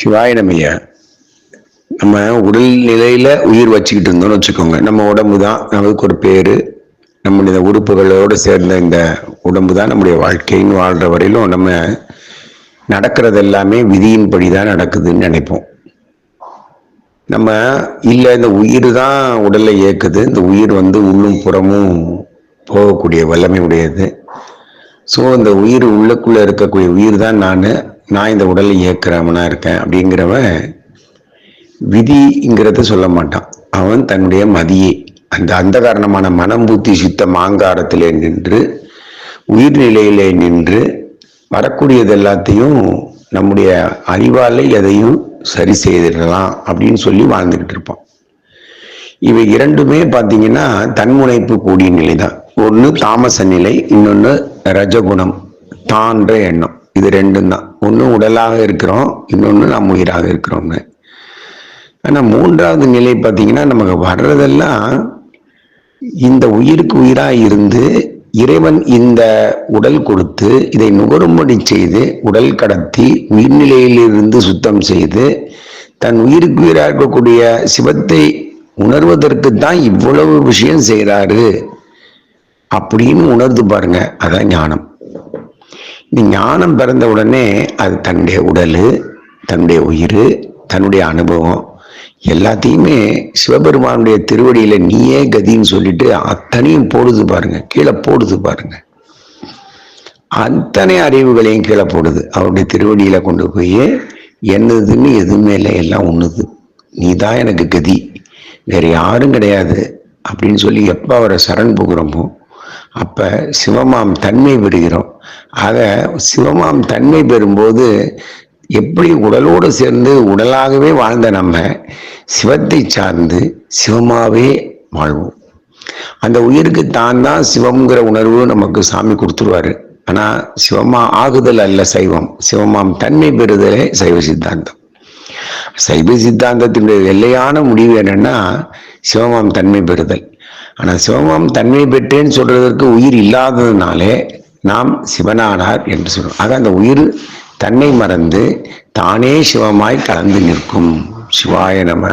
சிவாய நமைய நம்ம உடல் நிலையில உயிர் வச்சுக்கிட்டு இருந்தோம்னு வச்சுக்கோங்க. நம்ம உடம்பு தான் நமக்கு ஒரு பேரு. நம்முடைய உறுப்புகளோடு சேர்ந்த இந்த உடம்பு தான் நம்முடைய வாழ்க்கைன்னு வாழ்ற வரையிலும் நம்ம நடக்கிறது எல்லாமே விதியின்படி தான் நடக்குதுன்னு நினைப்போம். நம்ம இல்லை இந்த உயிர் தான் உடலை இயக்குது. இந்த உயிர் வந்து உள்ளும் புறமும் போகக்கூடிய வல்லமை உடையது. ஸோ இந்த உயிர் உள்ளக்குள்ளே இருக்கக்கூடிய உயிர் தான் நான். நான் இந்த உடலை இயக்குறவனா இருக்கேன் அப்படிங்கிறவன் விதிங்கிறத சொல்ல மாட்டான். அவன் தன்னுடைய மதியை. அந்த அந்த காரணமான மனம் புத்தி சித்த மாங்காரத்திலே நின்று உயிர்நிலையிலே நின்று வரக்கூடியது எல்லாத்தையும் நம்முடைய அறிவாலை எதையும் சரி செய்திடலாம் அப்படின்னு சொல்லி வாழ்ந்துக்கிட்டு இருப்பான். இவை இரண்டுமே பார்த்தீங்கன்னா தன்முனைப்பு கூடிய நிலை தான் ஒன்று தாமச நிலை இன்னொன்று ரஜகுணம் தான்ற எண்ணம். இது ரெண்டும் தான் ஒன்று உடலாக இருக்கிறோம் இன்னொன்று நாம் உயிராக இருக்கிறோம்னு. ஆனால் மூன்றாவது நிலை பார்த்தீங்கன்னா நமக்கு வர்றதெல்லாம் இந்த உயிருக்கு உயிராக இருந்து இறைவன் இந்த உடல் கொடுத்து இதை நுகரும்படி செய்து உடல் கடத்தி உயிர்நிலையிலிருந்து சுத்தம் செய்து தன் உயிருக்கு உயிராக இருக்கக்கூடிய சிவத்தை உணர்வதற்கு தான் இவ்வளவு விஷயம் செய்கிறாரு அப்படின்னு உணர்ந்து பாருங்க அதான் ஞானம். ஞானம் பிறந்த உடனே அது தன்னுடைய உடல் தன்னுடைய உயிர் தன்னுடைய அனுபவம் எல்லாத்தையுமே சிவபெருமானுடைய திருவடியில நீயே கதின்னு சொல்லிட்டு அத்தனையும் போடுது பாருங்க கீழே போடுது பாருங்க. அத்தனை அறிவுகளையும் கீழே போடுது. அவருடைய திருவடியில கொண்டு போய் என்னதுன்னு எதுவுமே இல்லை எல்லாம் ஒண்ணுது. நீ தான் எனக்கு கதி. வேற யாரும் கிடையாது அப்படின்னு சொல்லி எப்போ அவரை சரண் புகுறோமோ அப்போ சிவமாம் தன்மை பெறுகிறோம். ஆக சிவமாம் தன்மை பெறும்போது எப்படி உடலோடு சேர்ந்து உடலாகவே வாழ்ந்த நம்ம சிவத்தை சார்ந்து சிவமாவே வாழ்வோம். அந்த உயிருக்கு தான் தான் சிவம்ங்கிற உணர்வு நமக்கு சாமி கொடுத்துருவாரு. ஆனால் சிவமா ஆகுதல் அல்ல சைவம். சிவமாம் தன்மை பெறுதலே சைவ சித்தாந்தம். சைவ சித்தாந்தத்தினுடைய எல்லையான முடிவு என்னன்னா சிவமாம் தன்மை பெறுதல். ஆனால் சிவமாம் தன்மை பெற்றேன்னு சொல்றதற்கு உயிர் இல்லாததுனாலே நாம் சிவனானார் என்று சொல்றோம். ஆக அந்த உயிர் தன்னை மறந்து தானே சிவமாய் கலந்து நிற்கும். சிவாய நம.